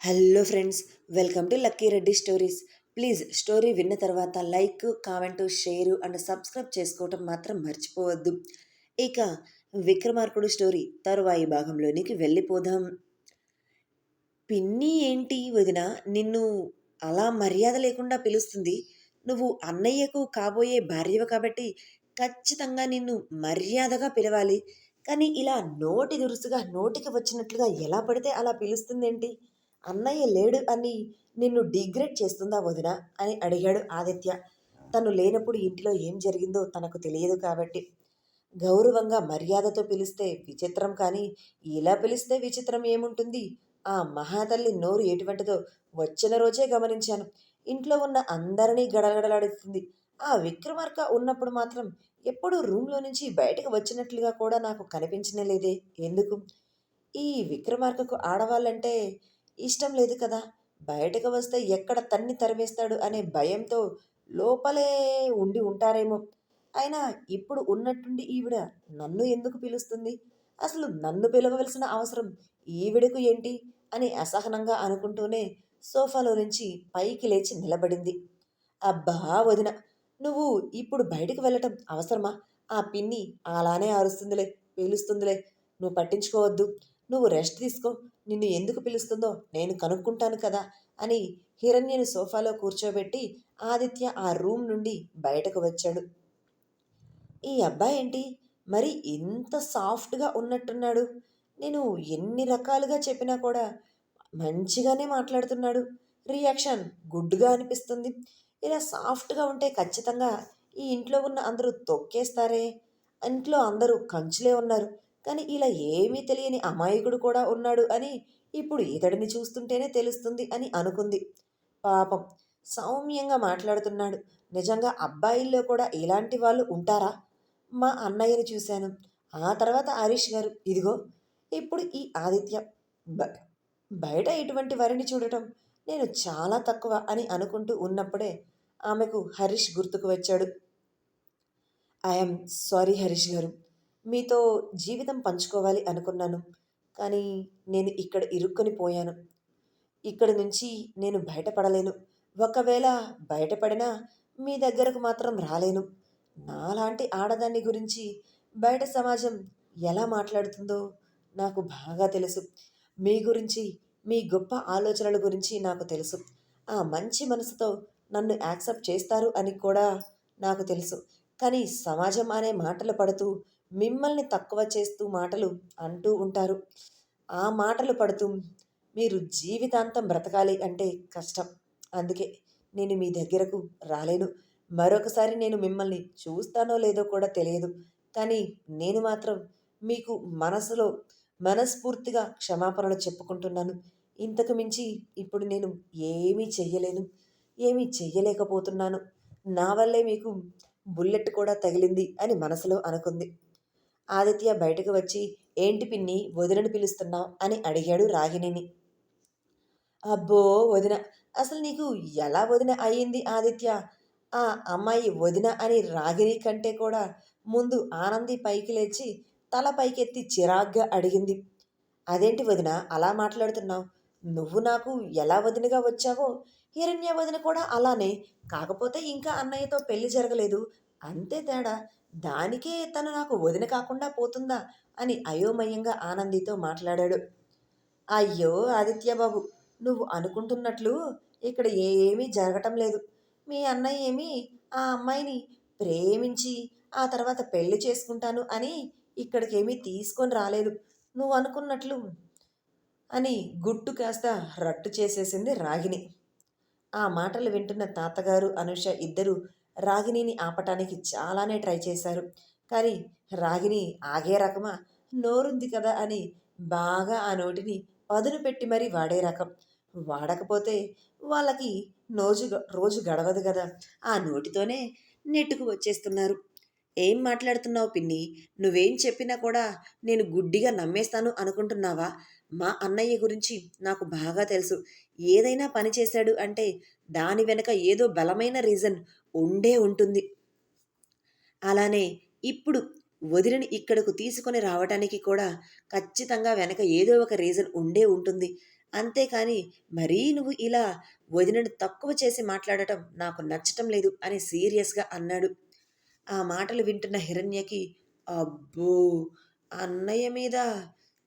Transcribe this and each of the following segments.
Hello friends welcome to Lucky Reddy stories. Please story విన్న తర్వాత like comment share and subscribe చేసుకోవటం మాత్రం మర్చిపోవద్దు. ఇక విక్రమార్కుడు స్టోరీ తరువాయి భాగంలోనికి వెళ్ళిపోదాం. పిన్ని ఏంటి వదిన నిన్ను అలా మర్యాద లేకుండా పిలుస్తుంది. నువ్వు అన్నయ్యకు కాబోయే భార్యవు కాబట్టి ఖచ్చితంగా నిన్ను మర్యాదగా పిలవాలి. కానీ ఇలా నోటి దురుసుగా నోటికి వచ్చినట్లుగా ఎలా పడితే అలా పిలుస్తుందేంటి? అన్నయ్య లేడు అని నిన్ను డిగ్రేడ్ చేస్తుందా వదిన? అని అడిగాడు ఆదిత్య. తను లేనప్పుడు ఇంటిలో ఏం జరిగిందో తనకు తెలియదు కాబట్టి. గౌరవంగా మర్యాదతో పిలిస్తే విచిత్రం కానీ ఇలా పిలిస్తే విచిత్రం ఏముంటుంది? ఆ మహాతల్లి నోరు ఎటువంటిదో వచ్చిన రోజే గమనించాను. ఇంట్లో ఉన్న అందరినీ గడగడలాడుతుంది. ఆ విక్రమార్క ఉన్నప్పుడు మాత్రం ఎప్పుడూ రూమ్లో నుంచి బయటకు వచ్చినట్లుగా కూడా నాకు కనిపించనే లేదే. ఎందుకు? ఈ విక్రమార్కకు ఆడవాళ్ళంటే ఇష్టం లేదు కదా. బయటకు వస్తే ఎక్కడ తన్ని తరిమేస్తాడు అనే భయంతో లోపలే ఉండి ఉంటారేమో. అయినా ఇప్పుడు ఉన్నట్టుండి ఈవిడ నన్ను ఎందుకు పిలుస్తుంది? అసలు నన్ను పిలవవలసిన అవసరం ఈవిడకు ఏంటి? అని అసహనంగా అనుకుంటూనే సోఫాలో నుంచి పైకి లేచి నిలబడింది. అబ్బా వదిన నువ్వు ఇప్పుడు బయటికి వెళ్ళటం అవసరమా? ఆ పిన్ని అలానే అరుస్తుందిలే పీలుస్తుందిలే. నువ్వు పట్టించుకోవద్దు. నువ్వు రెస్ట్ తీసుకో. నిన్ను ఎందుకు పిలుస్తుందో నేను కనుక్కుంటాను కదా అని హిరణ్యను సోఫాలో కూర్చోబెట్టి ఆదిత్య ఆ రూమ్ నుండి బయటకు వచ్చాడు. ఈ అబ్బాయి ఏంటి? మరి ఇంత సాఫ్ట్గా ఉన్నట్టున్నాడు. నేను ఎన్ని రకాలుగా చెప్పినా కూడా మంచిగానే మాట్లాడుతున్నాడు. రియాక్షన్ గుడ్గా అనిపిస్తుంది. ఇలా సాఫ్ట్గా ఉంటే ఖచ్చితంగా ఈ ఇంట్లో ఉన్న అందరూ తొక్కేస్తారే? ఇంట్లో అందరూ కంచులే ఉన్నారు. కానీ ఇలా ఏమీ తెలియని అమాయకుడు కూడా ఉన్నాడు అని ఇప్పుడు ఇతడిని చూస్తుంటేనే తెలుస్తుంది అని అనుకుంది. పాపం సౌమ్యంగా మాట్లాడుతున్నాడు. నిజంగా అబ్బాయిల్లో కూడా ఇలాంటి వాళ్ళు ఉంటారా? మా అన్నయ్యని చూశాను. ఆ తర్వాత హరీష్ గారు. ఇదిగో ఇప్పుడు ఈ ఆదిత్య. బ- బయట ఇటువంటి వారిని చూడటం నేను చాలా తక్కువ అని అనుకుంటూ ఉన్నప్పుడే ఆమెకు హరీష్ గుర్తుకు వచ్చాడు. ఐఎమ్ సారీ హరీష్ గారు. మీతో జీవితం పంచుకోవాలి అనుకున్నాను. కానీ నేను ఇక్కడ ఇరుక్కొని పోయాను. ఇక్కడి నుంచి నేను బయటపడలేను. ఒకవేళ బయటపడినా మీ దగ్గరకు మాత్రం రాలేను. నాలాంటి ఆడదాన్ని గురించి బయట సమాజం ఎలా మాట్లాడుతుందో నాకు బాగా తెలుసు. మీ గురించి మీ గొప్ప ఆలోచనల గురించి నాకు తెలుసు. ఆ మంచి మనసుతో నన్ను యాక్సెప్ట్ చేస్తారు అని కూడా నాకు తెలుసు. కానీ సమాజం అనే మాటలు పడుతూ మిమ్మల్ని తక్కువ చేస్తూ మాటలు అంటూ ఉంటారు. ఆ మాటలు పడుతూ మీరు జీవితాంతం బ్రతకాలి అంటే కష్టం. అందుకే నేను మీ దగ్గరకు రాలేను. మరొకసారి నేను మిమ్మల్ని చూస్తానో లేదో కూడా తెలియదు. కానీ నేను మాత్రం మీకు మనసులో మనస్ఫూర్తిగా క్షమాపణలు చెప్పుకుంటున్నాను. ఇంతకు మించి ఇప్పుడు నేను ఏమీ చెయ్యలేను. ఏమీ చెయ్యలేకపోతున్నాను. నా వల్లే మీకు బుల్లెట్ కూడా తగిలింది అని మనసులో అనుకుంది. ఆదిత్య బయటకు వచ్చి ఏంటి పిన్ని వదినని పిలుస్తున్నావు అని అడిగాడు రాగిణిని. అబ్బో వదిన అసలు నీకు ఎలా వదిన అయ్యింది ఆదిత్య? ఆ అమ్మాయి వదిన అని రాగిణి కంటే కూడా ముందు ఆనంది పైకి లేచి తల పైకెత్తి చిరాగ్గా అడిగింది. అదేంటి వదిన అలా మాట్లాడుతున్నావు? నువ్వు నాకు ఎలా వదినగా వచ్చావో? హిరణ్య వదిన కూడా అలానే. కాకపోతే ఇంకా అన్నయ్యతో పెళ్ళి జరగలేదు. అంతే తేడా. దానికే తను నాకు వదిన కాకుండా పోతుందా? అని అయోమయంగా ఆనందితో మాట్లాడాడు. అయ్యో ఆదిత్య బాబు నువ్వు అనుకుంటున్నట్లు ఇక్కడ ఏమీ జరగటం లేదు. మీ అన్నయ్య ఏమి ఆ అమ్మాయిని ప్రేమించి ఆ తర్వాత పెళ్ళి చేసుకుంటాను అని ఇక్కడికేమీ తీసుకొని రాలేదు. నువ్వు అనుకున్నట్లు అని గుట్టు కాస్త రట్టు చేసేసింది రాగిణి. ఆ మాటలు వింటున్న తాతగారు అనుష ఇద్దరు రాగిణిని ఆపటానికి చాలానే ట్రై చేశారు. కానీ రాగిణి ఆగే రకమా? నోరుంది కదా అని బాగా ఆ నోటిని పదును పెట్టి మరీ వాడే రకం. వాడకపోతే వాళ్ళకి రోజు రోజు గడవదు కదా. ఆ నోటితోనే నెట్టుకు వచ్చేస్తున్నారు. ఏం మాట్లాడుతున్నావు పిన్ని? నువ్వేం చెప్పినా కూడా నేను గుడ్డిగా నమ్మేస్తాను అనుకుంటున్నావా? మా అన్నయ్య గురించి నాకు బాగా తెలుసు. ఏదైనా పని చేశాడు అంటే దాని వెనక ఏదో బలమైన రీజన్ ఉండే ఉంటుంది అలానే ఇప్పుడు వదిలిని ఇక్కడకు తీసుకొని రావటానికి కూడా ఖచ్చితంగా వెనక ఏదో ఒక రీజన్ ఉండే ఉంటుంది అంతేకాని మరీ నువ్వు ఇలా వదినను తక్కువ చేసి మాట్లాడటం నాకు నచ్చటం లేదు అని సీరియస్‌గా అన్నాడు. ఆ మాటలు వింటున్న హిరణ్యకి అబ్బో! అన్నయ్య మీద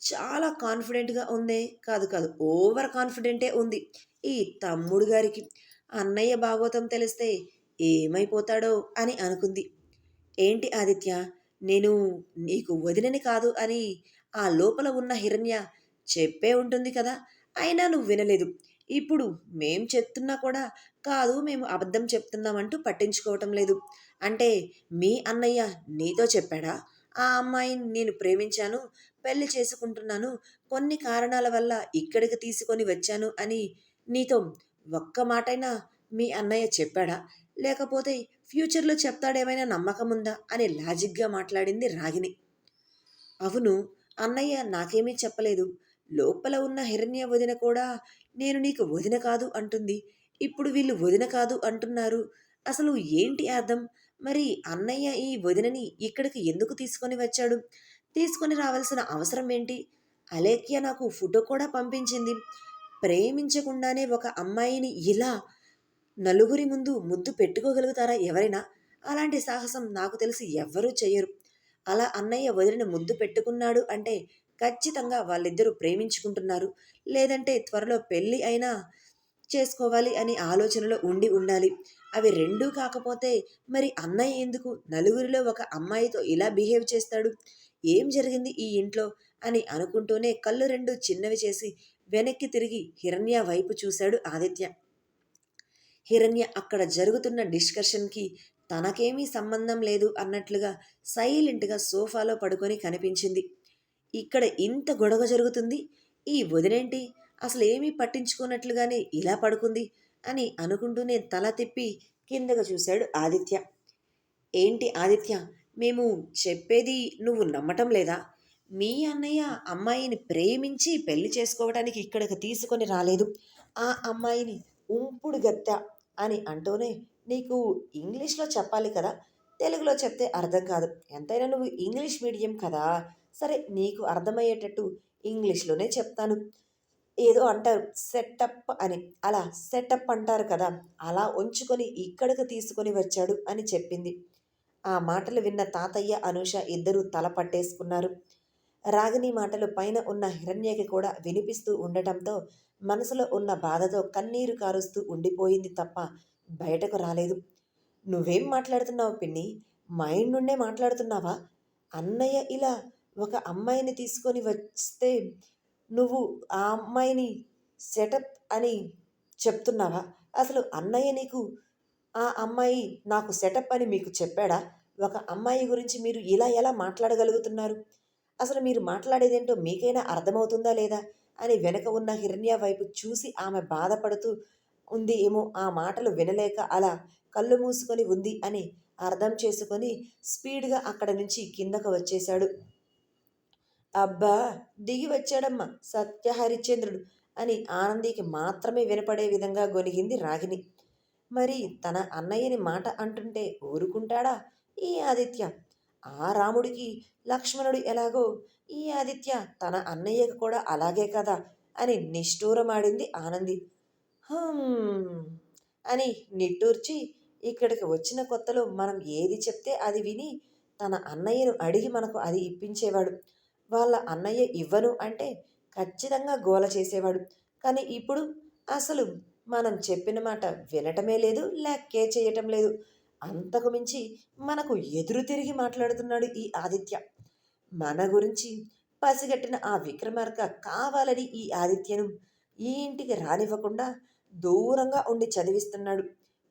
చాలా కాన్ఫిడెంట్‌గా ఉందే. కాదు కాదు ఓవర్ కాన్ఫిడెంటే ఉంది. ఈ తమ్ముడు గారికి. అన్నయ్య భాగవతం తెలిస్తే ఏమైపోతాడో అని అనుకుంది. ఏంటి ఆదిత్య నేను నీకు వదినని కాదు అని ఆ లోపల ఉన్న హిరణ్య చెప్పే ఉంటుంది కదా! అయినా నువ్వు వినలేదు. ఇప్పుడు మేం చెప్తున్నా కూడా కాదు మేము అబద్ధం చెప్తున్నామంటూ పట్టించుకోవటం లేదు. అంటే మీ అన్నయ్య నీతో చెప్పాడా? ఆ అమ్మాయిని నేను ప్రేమించాను, పెళ్ళి చేసుకుంటున్నాను, కొన్ని కారణాల వల్ల ఇక్కడికి తీసుకొని వచ్చాను అని నీతో ఒక్క మాటైనా మీ అన్నయ్య చెప్పాడా? లేకపోతే ఫ్యూచర్‌లో చెప్తాడేమైనా నమ్మకం ఉందా అని లాజిక్‌గా మాట్లాడింది రాగిణి. అవును. అన్నయ్య నాకేమీ చెప్పలేదు. లోపల ఉన్న హిరణ్య వదిన కూడా నేను నీకు వదిన కాదు అంటుంది. ఇప్పుడు వీళ్ళు వదిన కాదు అంటున్నారు. అసలు ఏంటి అర్థం? మరి అన్నయ్య ఈ వదినని ఇక్కడికి ఎందుకు తీసుకొని వచ్చాడు? తీసుకొని రావాల్సిన అవసరం ఏంటి? అలేఖ్య నాకు ఫోటో కూడా పంపించింది. ప్రేమించకుండానే ఒక అమ్మాయిని ఇలా నలుగురి ముందు ముద్దు పెట్టుకోగలుగుతారా ఎవరైనా? అలాంటి సాహసం నాకు తెలిసి ఎవ్వరూ చెయ్యరు. అలా అన్నయ్య వదిలిన ముద్దు పెట్టుకున్నాడు అంటే ఖచ్చితంగా వాళ్ళిద్దరూ ప్రేమించుకుంటున్నారు. లేదంటే త్వరలో పెళ్ళి అయినా చేసుకోవాలి అని ఆలోచనలో ఉండి ఉండాలి. అవి రెండూ కాకపోతే మరి అన్నయ్య ఎందుకు నలుగురిలో ఒక అమ్మాయితో ఇలా బిహేవ్ చేస్తాడు? ఏం జరిగింది ఈ ఇంట్లో? అని అనుకుంటూనే కళ్ళు రెండు చిన్నవి చేసి వెనక్కి తిరిగి హిరణ్య వైపు చూశాడు ఆదిత్య. హిరణ్య అక్కడ జరుగుతున్న డిస్కషన్‌కి తనకేమీ సంబంధం లేదు అన్నట్లుగా సైలెంట్‌గా సోఫాలో పడుకొని కనిపించింది. ఇక్కడ ఇంత గొడవ జరుగుతుంది. ఈ వదినేంటి అసలేమీ పట్టించుకున్నట్లుగానే ఇలా పడుకుంది అని అనుకుంటూనే తల తిప్పి కిందగా చూశాడు ఆదిత్య. ఏంటి ఆదిత్య మేము చెప్పేది నువ్వు నమ్మటం లేదా? మీ అన్నయ్య అమ్మాయిని ప్రేమించి పెళ్ళి చేసుకోవడానికి ఇక్కడికి తీసుకొని రాలేదు. ఆ అమ్మాయిని ఉంపుడు గత్తె అని అంటూనే నీకు ఇంగ్లీష్‌లో చెప్పాలి కదా! తెలుగులో చెప్తే అర్థం కాదు. ఎంతైనా నువ్వు ఇంగ్లీష్ మీడియం కదా! సరే నీకు అర్థమయ్యేటట్టు ఇంగ్లీష్‌లోనే చెప్తాను. ఏదో అంటారు సెటప్ అని. అలా సెటప్ అంటారు కదా! అలా ఉంచుకొని ఇక్కడికి తీసుకొని వచ్చాడు అని చెప్పింది. ఆ మాటలు విన్న తాతయ్య, అనూష ఇద్దరూ తల పట్టేసుకున్నారు. రాగిణి మాటలు పైన ఉన్న హిరణ్యకి కూడా వినిపిస్తూ ఉండటంతో మనసులో ఉన్న బాధతో కన్నీరు కారుస్తూ ఉండిపోయింది తప్ప బయటకు రాలేదు. నువ్వేం మాట్లాడుతున్నావు పిన్ని? మైండ్ నుండే మాట్లాడుతున్నావా? అన్నయ్య ఇలా ఒక అమ్మాయిని తీసుకొని వస్తే నువ్వు ఆ అమ్మాయిని సెటప్ అని చెప్తున్నావా? అసలు అన్నయ్య నీకు ఆ అమ్మాయి నాకు సెటప్ అని మీకు చెప్పాడా? ఒక అమ్మాయి గురించి మీరు ఇలా ఎలా మాట్లాడగలుగుతున్నారు? అసలు మీరు మాట్లాడేదేంటో మీకైనా అర్థమవుతుందా లేదా? అని వెనక ఉన్న హిరణ్య వైపు చూసి ఆమె బాధపడుతూ ఉంది ఏమో ఆ మాటలు వినలేక అలా కళ్ళు మూసుకొని ఉంది అని అర్థం చేసుకొని స్పీడ్‌గా అక్కడ నుంచి కిందకు వచ్చేశాడు. అబ్బా! దిగి వచ్చాడమ్మా సత్య హరిశ్చంద్రుడు అని ఆనందికి మాత్రమే వినపడే విధంగా గొనిగింది రాగిని మరి తన అన్నయ్యని మాట అంటుంటే ఊరుకుంటాడా ఈ ఆదిత్య? ఆ రాముడికి లక్ష్మణుడు ఎలాగో ఈ ఆదిత్య తన అన్నయ్యకు కూడా అలాగే కదా అని నిష్ఠూరమాడింది ఆనంది. అని నిట్టూర్చి ఇక్కడికి వచ్చిన కొత్తలో మనం ఏది చెప్తే అది విని తన అన్నయ్యను అడిగి మనకు అది ఇప్పించేవాడు. వాళ్ళ అన్నయ్య ఇవ్వను అంటే ఖచ్చితంగా గోల చేసేవాడు. కానీ ఇప్పుడు అసలు మనం చెప్పిన మాట వినటమే లేదు, లెక్కే చేయటం లేదు. అంతకు మించి మనకు ఎదురు తిరిగి మాట్లాడుతున్నాడు ఈ ఆదిత్య. మన గురించి పసిగట్టిన ఆ విక్రమార్క కావాలని ఈ ఆదిత్యను ఈ ఇంటికి రానివ్వకుండా దూరంగా ఉండి చదివిస్తున్నాడు.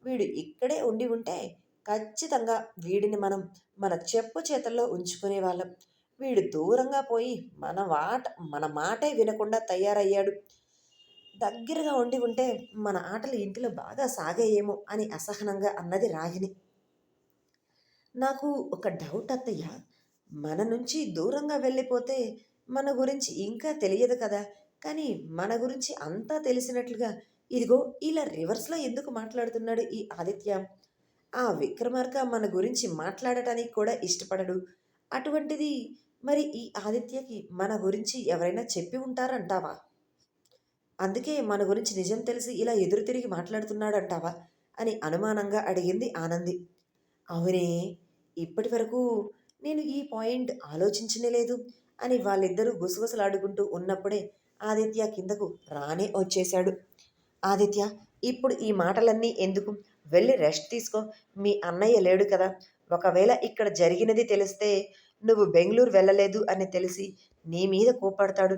వీడు ఇక్కడే ఉండి ఉంటే ఖచ్చితంగా వీడిని మనం మన చెప్పు చేతల్లో ఉంచుకునేవాళ్ళం. వీడు దూరంగా పోయి మన వాట మన మాటే వినకుండా తయారయ్యాడు. దగ్గరగా ఉండి ఉంటే మన ఆటలు ఇంటిలో బాగా సాగాయేమో అని అసహనంగా అన్నది రాగిని నాకు ఒక డౌట్ అత్తయ్య. మన నుంచి దూరంగా వెళ్ళిపోతే మన గురించి ఇంకా తెలియదు కదా! కానీ మన గురించి అంతా తెలిసినట్లుగా ఇదిగో ఇలా రివర్స్‌లో ఎందుకు మాట్లాడుతున్నాడు ఈ ఆదిత్య? ఆ విక్రమార్క మన గురించి మాట్లాడటానికి కూడా ఇష్టపడడు. అటువంటిది మరి ఈ ఆదిత్యకి మన గురించి ఎవరైనా చెప్పి ఉంటారంటావా? అందుకే మన గురించి నిజం తెలిసి ఇలా ఎదురు తిరిగి మాట్లాడుతున్నాడంటావా? అని అనుమానంగా అడిగింది ఆనంది. అవునే ఇప్పటి వరకు నేను ఈ పాయింట్ ఆలోచించనే లేదు అని వాళ్ళిద్దరూ గుసగుసలాడుకుంటూ ఉన్నప్పుడే ఆదిత్య కిందకు రానే వచ్చేశాడు. ఆదిత్య ఇప్పుడు ఈ మాటలన్నీ ఎందుకు? వెళ్ళి రెస్ట్ తీసుకో. మీ అన్నయ్య లేడు కదా. ఒకవేళ ఇక్కడ జరిగినది తెలిస్తే నువ్వు బెంగళూరు వెళ్ళలేదు అని తెలిసి నీ మీద కోపడతాడు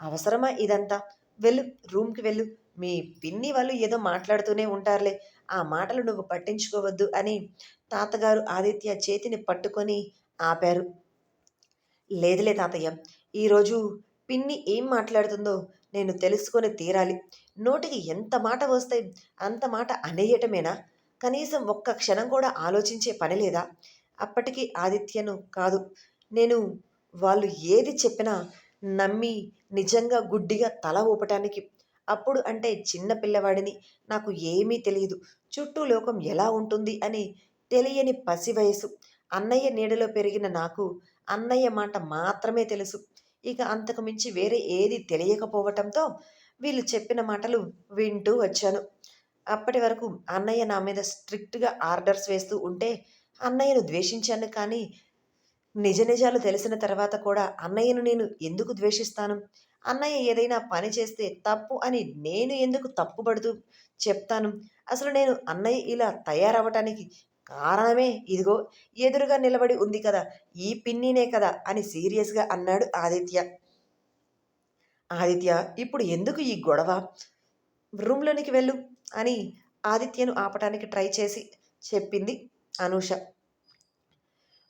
అవసరమా ఇదంతా? వెళ్ళు రూమ్కి వెళ్ళు. మీ పిన్ని వాళ్ళు ఏదో మాట్లాడుతూనే ఉంటారులే. ఆ మాటలు నువ్వు పట్టించుకోవద్దు అని తాతగారు ఆదిత్య చేతిని పట్టుకొని ఆపారు. లేదులే తాతయ్య ఈరోజు పిన్ని ఏం మాట్లాడుతుందో నేను తెలుసుకొని తీరాలి. నోటికి ఎంత మాట వస్తే అంత మాట అనేయటమేనా? కనీసం ఒక్క క్షణం కూడా ఆలోచించే పని లేదా? అప్పటికీ ఆదిత్యను కాదు నేను వాళ్ళు ఏది చెప్పినా నమ్మి నిజంగా గుడ్డిగా తల ఊపటానికి. అప్పుడు అంటే చిన్న పిల్లవాడిని నాకు ఏమీ తెలియదు. చుట్టూ లోకం ఎలా ఉంటుంది అని తెలియని పసి వయసు అన్నయ్య నీడలో పెరిగిన నాకు అన్నయ్య మాట మాత్రమే తెలుసు. ఇక అంతకు మించి వేరే ఏది తెలియకపోవటంతో వీళ్ళు చెప్పిన మాటలు వింటూ వచ్చాను. అప్పటి వరకు అన్నయ్య నా మీద స్ట్రిక్ట్గా ఆర్డర్స్ వేస్తూ ఉంటే అన్నయ్యను ద్వేషించాను కానీ నిజ నిజాలు తెలిసిన తర్వాత కూడా అన్నయ్యను నేను ఎందుకు ద్వేషిస్తాను? అన్నయ్య ఏదైనా పని చేస్తే తప్పు అని నేను ఎందుకు తప్పుపడుతూ చెప్తాను? అసలు నేను అన్నయ్య ఇలా తయారవటానికి కారణమే ఇదిగో ఎదురుగా నిలబడి ఉంది కదా ఈ పిన్నినే కదా అని సీరియస్గా అన్నాడు ఆదిత్య. ఆదిత్య ఇప్పుడు ఎందుకు ఈ గొడవ? రూమ్లోనికి వెళ్ళు అని ఆదిత్యను ఆపటానికి ట్రై చేసి చెప్పింది అనూష.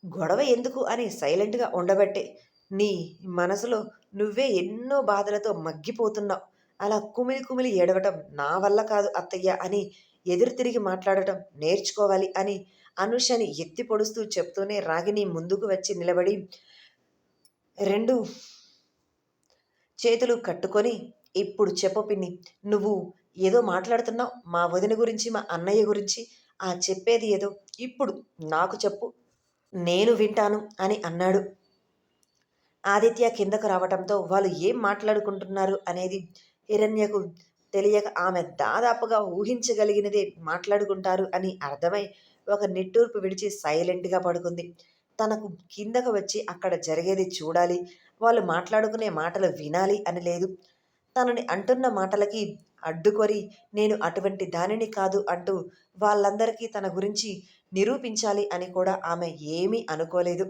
గొడవ ఎందుకు అని సైలెంట్గా ఉండబట్టే. నీ మనసులో నువ్వే ఎన్నో బాధలతో మగ్గిపోతున్నావు. అలా కుమిలి కుమిలి ఏడవటం నా వల్ల కాదు అత్తయ్య అని ఎదురు తిరిగి మాట్లాడటం నేర్చుకోవాలి అని అనుషని ఎత్తి పొడుస్తూ చెప్తూనే రాగిని ముందుకు వచ్చి నిలబడి రెండు చేతులు కట్టుకొని ఇప్పుడు చెప్పు పిన్ని నువ్వు ఏదో మాట్లాడుతున్నావు? మా వదిన గురించి మా అన్నయ్య గురించి ఆ చెప్పేది ఏదో? ఇప్పుడు నాకు చెప్పు నేను వింటాను అని అన్నాడు. ఆదిత్య కిందకు రావటంతో వాళ్ళు ఏం మాట్లాడుకుంటున్నారు అనేది హిరణ్యకు తెలియక ఆమె దాదాపుగా ఊహించగలిగినదే మాట్లాడుకుంటారు అని అర్థమై ఒక నిట్టూర్పు విడిచి సైలెంట్గా పడుకుంది. తనకు కిందకు వచ్చి అక్కడ జరిగేది చూడాలి వాళ్ళు మాట్లాడుకునే మాటలు వినాలి అని లేదు. తనని అంటున్న మాటలకి అడ్డుకొని నేను అటువంటి దానిని కాదు అంటూ వాళ్ళందరికీ తన గురించి నిరూపించాలి అని కూడా ఆమె ఏమీ అనుకోలేదు.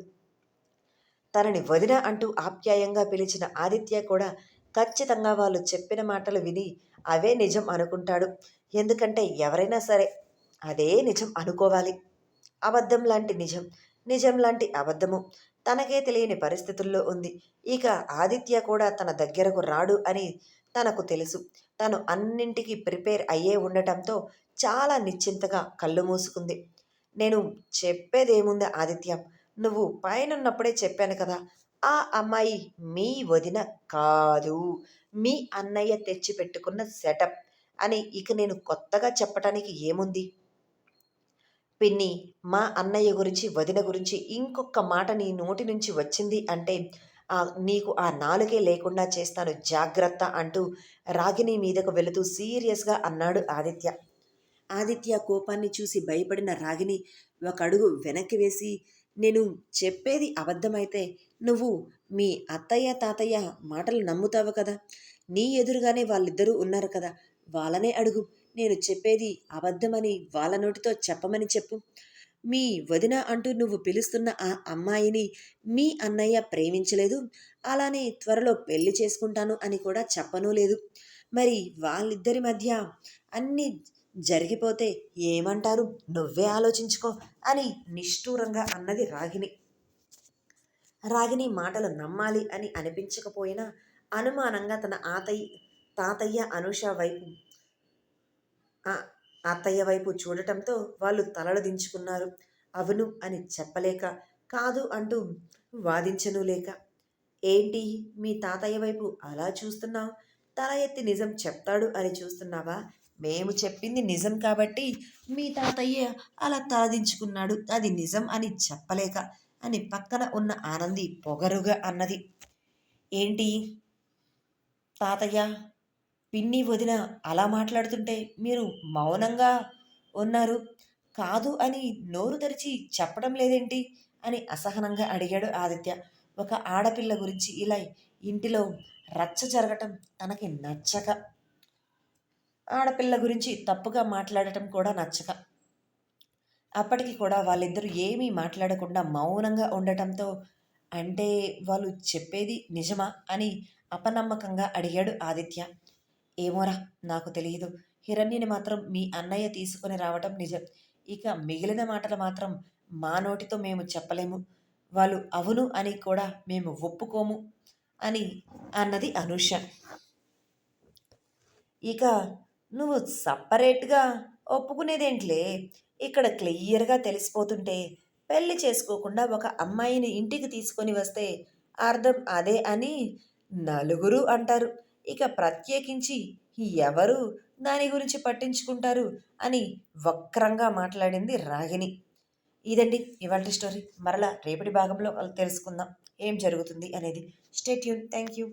తనని వదిన అంటూ ఆప్యాయంగా పిలిచిన ఆదిత్య కూడా ఖచ్చితంగా వాళ్ళు చెప్పిన మాటలు విని అవే నిజం అనుకుంటాడు. ఎందుకంటే ఎవరైనా సరే అదే నిజం అనుకోవాలి. అబద్ధం లాంటి నిజం నిజం లాంటి అబద్ధము తనకే తెలియని పరిస్థితుల్లో ఉంది. ఇక ఆదిత్య కూడా తన దగ్గరకు రాడు అని తనకు తెలుసు. తను అన్నింటికి ప్రిపేర్ అయ్యే ఉండటంతో చాలా నిశ్చింతగా కళ్ళు మూసుకుంది. నేను చెప్పేదేముంది ఆదిత్య? నువ్వు పైనున్నప్పుడే చెప్పాను కదా ఆ అమ్మాయి మీ వదిన కాదు. మీ అన్నయ్య తెచ్చిపెట్టుకున్న సెటప్ అని ఇక నేను కొత్తగా చెప్పటానికి ఏముంది? పిన్ని మా అన్నయ్య గురించి వదిన గురించి ఇంకొక మాట నీ నోటి నుంచి వచ్చింది అంటే నీకు ఆ నాలుగే లేకుండా చేస్తాను జాగ్రత్త అంటూ రాగిని మీదకు వెళుతూ సీరియస్గా అన్నాడు ఆదిత్య. ఆదిత్య కోపాన్ని చూసి భయపడిన రాగిని ఒక అడుగు వెనక్కి వేసి నేను చెప్పేది అబద్ధమైతే నువ్వు మీ అత్తయ్య తాతయ్య మాటలు నమ్ముతావు కదా? నీ ఎదురుగానే వాళ్ళిద్దరూ ఉన్నారు కదా? వాళ్ళనే అడుగు. నేను చెప్పేది అబద్ధమని వాళ్ళ నోటితో చెప్పమని చెప్పు. మీ వదిన అంటూ నువ్వు పిలుస్తున్న ఆ అమ్మాయిని మీ అన్నయ్య ప్రేమించలేదు. అలానే త్వరలో పెళ్ళి చేసుకుంటాను అని కూడా చెప్పనూ లేదు. మరి వాళ్ళిద్దరి మధ్య అన్ని జరిగిపోతే ఏమంటారు? నువ్వే ఆలోచించుకో అని నిష్ఠూరంగా అన్నది రాగిణి. రాగిణి మాటలు నమ్మాలి అని అనిపించకపోయినా అనుమానంగా తన ఆతయ్య తాతయ్య అనుష వైపు అత్తయ్య వైపు చూడటంతో వాళ్ళు తలలు దించుకున్నారు. అవును అని చెప్పలేక కాదు అంటూ వాదించను లేక ఏంటి? మీ తాతయ్య వైపు అలా చూస్తున్నావు? తల ఎత్తి నిజం చెప్తాడు అని చూస్తున్నావా? మేము చెప్పింది నిజం కాబట్టి మీ తాతయ్య అలా తలదించుకున్నాడు. అది నిజం అని చెప్పలేక అని పక్కన ఉన్న ఆనంది పొగరుగా అన్నది. ఏంటి? తాతయ్య పిన్ని వదిన అలా మాట్లాడుతుంటే మీరు మౌనంగా ఉన్నారు. కాదు అని నోరు తెరిచి చెప్పడం లేదేంటి? అని అసహనంగా అడిగాడు ఆదిత్య. ఒక ఆడపిల్ల గురించి ఇలా ఇంటిలో రచ్చ జరగటం తనకి నచ్చక ఆడపిల్ల గురించి తప్పుగా మాట్లాడటం కూడా నచ్చక. అప్పటికి కూడా వాళ్ళిద్దరూ ఏమీ మాట్లాడకుండా మౌనంగా ఉండటంతో అంటే వాళ్ళు చెప్పేది నిజమా అని అపనమ్మకంగా అడిగాడు ఆదిత్య. ఏమోరా నాకు తెలియదు. హిరణ్యని మాత్రం మీ అన్నయ్య తీసుకొని రావటం నిజం. ఇక మిగిలిన మాటలు మాత్రం మా నోటితో మేము చెప్పలేము. వాళ్ళు అవును అని కూడా మేము ఒప్పుకోము అని అన్నది అనూష ఇక నువ్వు సపరేట్గా ఒప్పుకునేదేంట్లే? ఇక్కడ క్లియర్గా తెలిసిపోతుంటే పెళ్ళి చేసుకోకుండా ఒక అమ్మాయిని ఇంటికి తీసుకొని వస్తే అర్థం అదే అని నలుగురు అంటారు. ఇక ప్రత్యేకించి ఎవరు దాని గురించి పట్టించుకుంటారు అని వక్రంగా మాట్లాడింది రాగిణి. ఇదండి ఇవాళ స్టోరీ. మరలా రేపటి భాగంలో తెలుసుకుందాం. ఏం జరుగుతుంది అనేది. Stay tune thank you